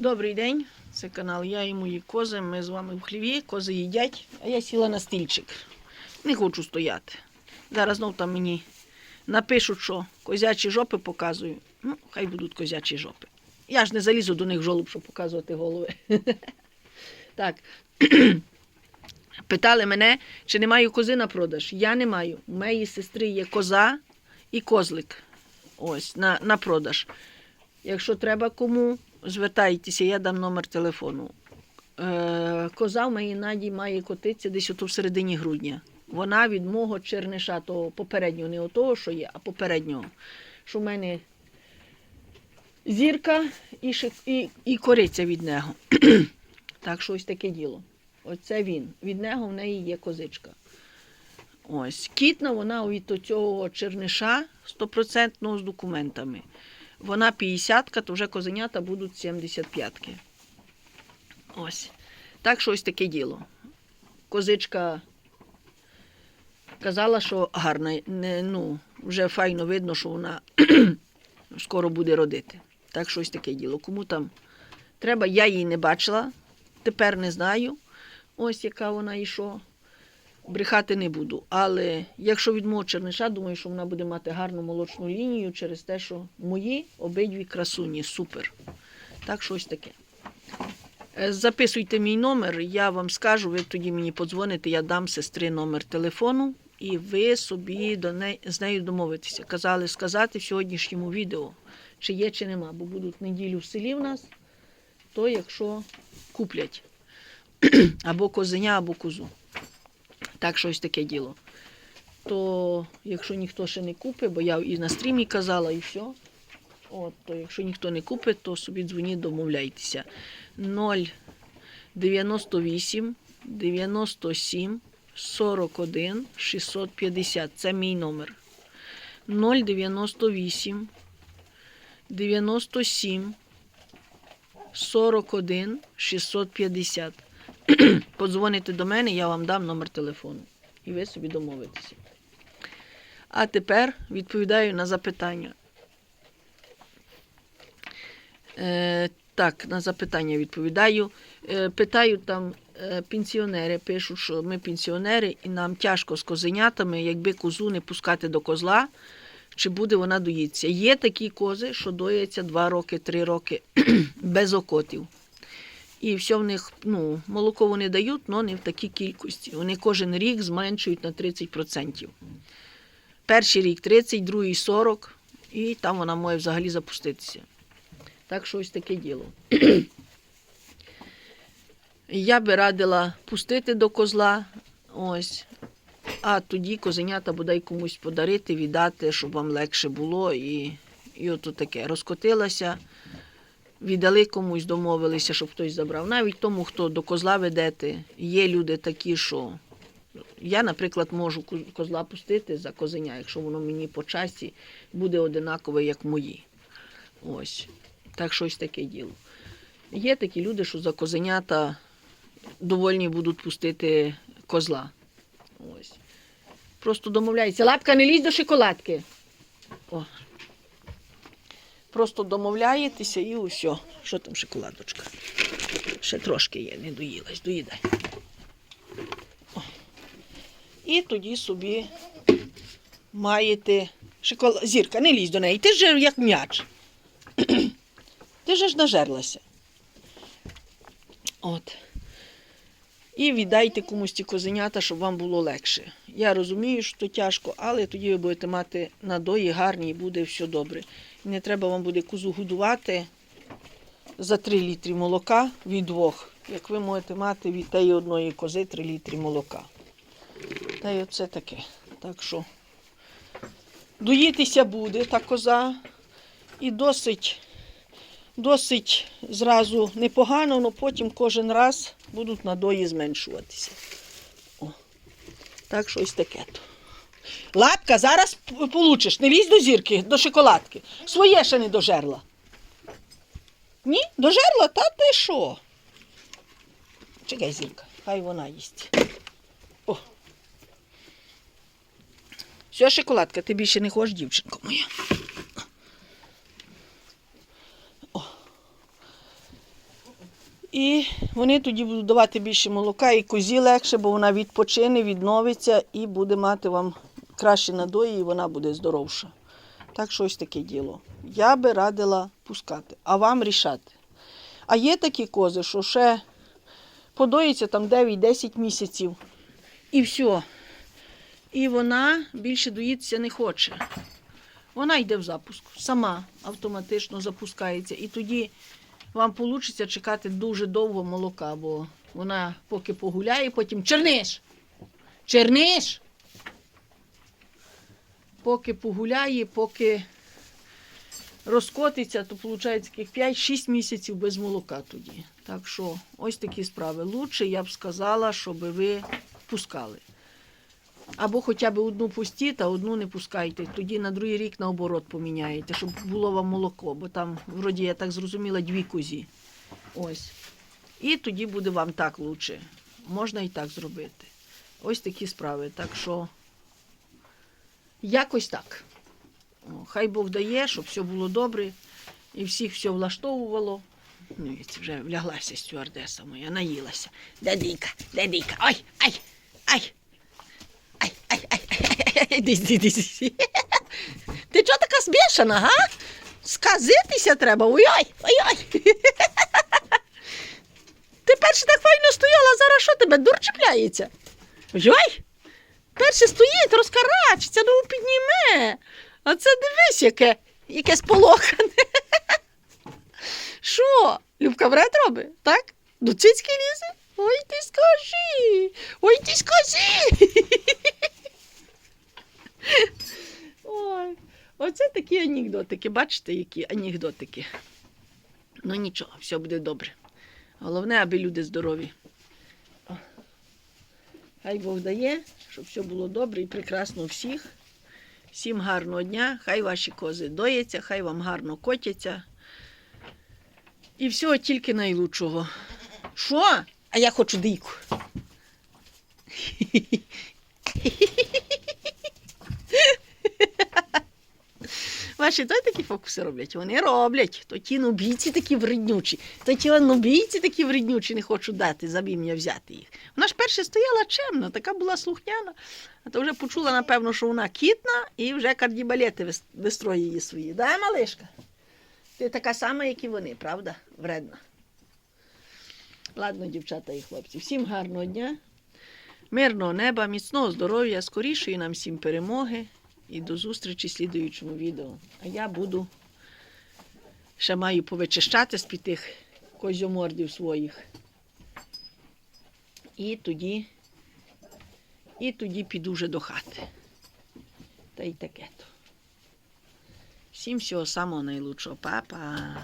Добрий день, це канал Я і мої кози. Ми з вами в хліві, кози їдять, а я сіла на стільчик. Не хочу стояти. Зараз знов там мені напишуть, що козячі жопи показую. Ну, хай будуть козячі жопи. Я ж не залізу до них в жолоб, щоб показувати голови. Так. Питали мене, чи не маю кози на продаж. Я не маю. У моєї сестри є коза і козлик. Ось, на, на продаж. Якщо треба кому, звертайтеся, я дам номер телефону. Е, коза в моїй наді має котитися десь ото в середині грудня. Вона від мого черниша, того попереднього, не отого, що є, а попереднього. Що в мене зірка і, шик, і, і кориця від нього. так що ось таке діло. Оце він. Від нього в неї є козичка. Ось. Кітна вона від цього черниша стопроцентно з документами. Вона 50-ка, то вже козенята будуть 75-ки. Ось. Так що ось таке діло. Козичка казала, що гарна, не, ну, вже файно видно, що вона скоро буде родити. Так що ось таке діло. Кому там треба, я її не бачила, тепер не знаю. Ось яка вона що. Брехати не буду. Але якщо від черниша, думаю, що вона буде мати гарну молочну лінію через те, що мої обидві красуні супер. Так що ось таке. Е, Записуйте мій номер, я вам скажу, ви тоді мені подзвоните, я дам сестри номер телефону, і ви собі до неї, з нею домовитеся. Казали сказати в сьогоднішньому відео, чи є, чи нема, бо будуть неділю в селі в нас, то якщо куплять або козеня, або козу. Так що ось таке діло. То якщо ніхто ще не купить, бо я і на стрімі казала, і все. От, то якщо ніхто не купить, то собі дзвоніть, домовляйтеся. 098 97 41 650. Це мій номер. 098 97 41 650. Подзвоните до мене, я вам дам номер телефону. І ви собі домовитеся. А тепер відповідаю на запитання. Е, так, на запитання відповідаю. Е, питаю там е, пенсіонери, пишуть, що ми пенсіонери, і нам тяжко з козенятами, якби козу не пускати до козла, чи буде вона доїтися. Є такі кози, що дояться 2 роки, 3 роки без окотів. І все в них, ну, молоко вони дають, але не в такій кількості. Вони кожен рік зменшують на 30%. Перший рік 30, другий 40, і там вона може взагалі запуститися. Так що ось таке діло. Я би радила пустити до козла, ось, а тоді козенята бодай комусь подарити, віддати, щоб вам легше було. І, і ото таке. Розкотилася, віддали комусь, домовилися, щоб хтось забрав. Навіть тому, хто до козла ведете, є люди такі, що я, наприклад, можу козла пустити за козеня, якщо воно мені по часі буде одинакове, як мої. Ось. Так що ось таке діло. Є такі люди, що за козенята довольні будуть пустити козла. Ось. Просто домовляються. Лапка, не лізь до шоколадки. О. Просто домовляєтеся і усьо. Що там шоколадочка? Ще трошки є, не доїлась, доїдай. О. І тоді собі маєте шоколад. Зірка, не лізь до неї. Ти ж як м'яч. Ти ж нажерлася. От. І віддайте комусь ті козенята, щоб вам було легше. Я розумію, що то тяжко, але тоді ви будете мати надої гарні і буде все добре. І не треба вам буде козу годувати за 3 літри молока від двох, як ви можете мати від тієї одної кози 3 літри молока. Та й оце таке. Так що доїтися буде та коза. І досить досить зразу непогано, але потім кожен раз будуть надої зменшуватися. О. Так що ось таке. Лапка, зараз получиш. Не лізь до зірки, до шоколадки. Своє ще не дожерла. Ні? Дожерла? Та ти що? Чекай, зірка, хай вона їсть. О. Все, шоколадка, ти більше не хочеш, дівчинко моя. І вони тоді будуть давати більше молока, і козі легше, бо вона відпочине, відновиться і буде мати вам краще надої, і вона буде здоровша. Так що ось таке діло. Я би радила пускати, а вам рішати. А є такі кози, що ще подоїться там 9-10 місяців. І все. І вона більше доїтися не хоче. Вона йде в запуск. Сама автоматично запускається. І тоді вам вийде чекати дуже довго молока, бо вона поки погуляє, потім черниш. Черниш. Поки погуляє, поки розкотиться, то виходить таких 5-6 місяців без молока тоді. Так що ось такі справи. Лучше я б сказала, щоб ви пускали. Або хоча б одну пустіть, а одну не пускайте. Тоді на другий рік наоборот поміняєте, щоб було вам молоко, бо там, вроді, я так зрозуміла, дві козі. Ось. І тоді буде вам так лучше. Можна і так зробити. Ось такі справи. Так що якось так. Хай Бог дає, щоб все було добре і всіх все влаштовувало. Ну, це вже вляглася стюардеса моя, наїлася. Де дійка, де дійка? Ай, ай, ай. Ай, ай, ай, Ти чого така збішана, га? Сказитися треба. Ой-ой, ой-ой. Ти перше так файно стояла, зараз що тебе дур чіпляється? Ой! Перше стоїть, розкарачиться, ну підніме. А це дивись, яке, яке сполохане. Що? Любка брат робить, так? До цицьки лізе? Ой, ти скажи! Ой, ти скажи! Ой, оце такі анекдотики. Бачите, які анекдотики. Ну нічого, все буде добре. Головне, аби люди здорові. Хай Бог дає, щоб все було добре і прекрасно у всіх. Всім гарного дня, хай ваші кози дояться, хай вам гарно котяться. І всього тільки найлучшого. Що? А я хочу дийку. Ваші то такі фокуси роблять? Вони роблять. То ті нубійці такі вреднючі, то ті нубійці такі вреднючі не хочуть дати, забім'я взяти їх. Вона ж перше стояла чемна, така була слухняна, а то вже почула, напевно, що вона кітна і вже кардібалети вис- вистроює її свої. Да, малишка? Ти така сама, як і вони, правда? Вредна. Ладно, дівчата і хлопці, всім гарного дня, мирного неба, міцного здоров'я, скорішої нам всім перемоги і до зустрічі в слідуючому відео. А я буду ще маю повичищати з-під тих козьомордів своїх. І тоді, і тоді піду вже до хати. Та й таке то. Всім всього самого найлучшого, Па-па.